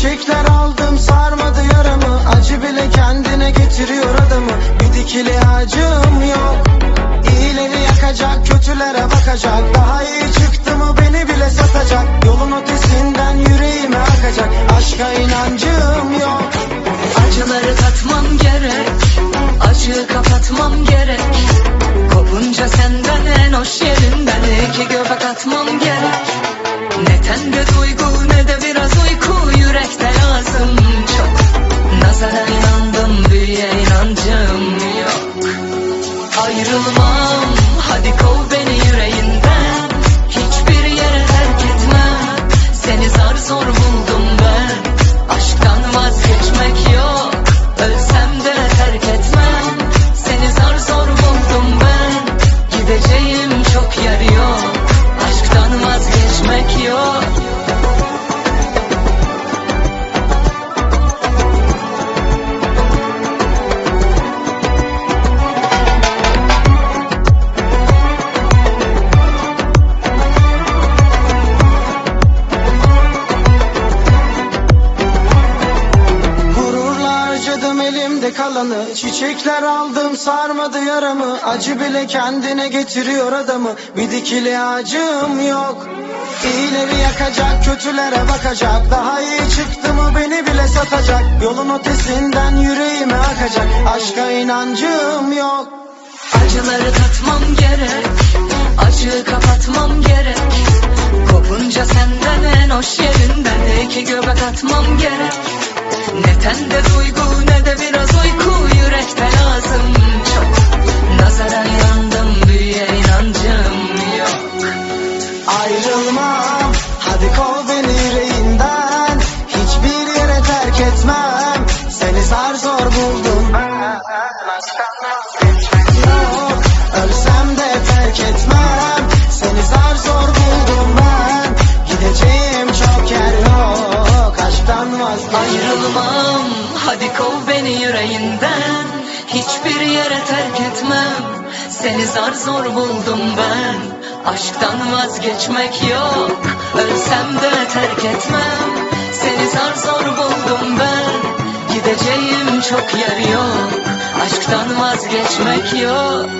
Çiçekler aldım sarmadı yaramı. Acı bile kendine getiriyor adamı. Bir dikili acım yok. İyileri yakacak kötülere bakacak. Daha iyi çıktı mı beni bile satacak. Yolun ötesinden yüreğime akacak. Aşka inancım yok Acıları tatmam gerek Acıyı kapatmam gerek. Kopunca senden en hoş yerinden iki göbek atmam gerek kalanı Çiçekler aldım sarmadı yaramı. Acı bile kendine getiriyor adamı. Bir dikili acım yok. İyileri yakacak kötülere bakacak. Daha iyi çıktı mı beni bile satacak. Yolun ötesinden yüreğime akacak. Aşka inancım yok. Acıları tatmam gerek. Acıyı kapatmam gerek. Kopunca senden en hoş yerinden iki göbek atmam gerek Ne tende duygu ne de biraz uyku. Yürekte lazım çok. Nazara inandım büyüye inancım yok. Ayrılmam Hadi kov beni yüreğinden Hiçbir yere terk etmem Ayrılmam hadi kov beni yüreğinden. Hiçbir yere terk etmem. Seni zar zor buldum ben. Aşktan vazgeçmek yok. Ölsem de terk etmem. Seni zar zor buldum ben. Gideceğim çok yer yok. Aşktan vazgeçmek yok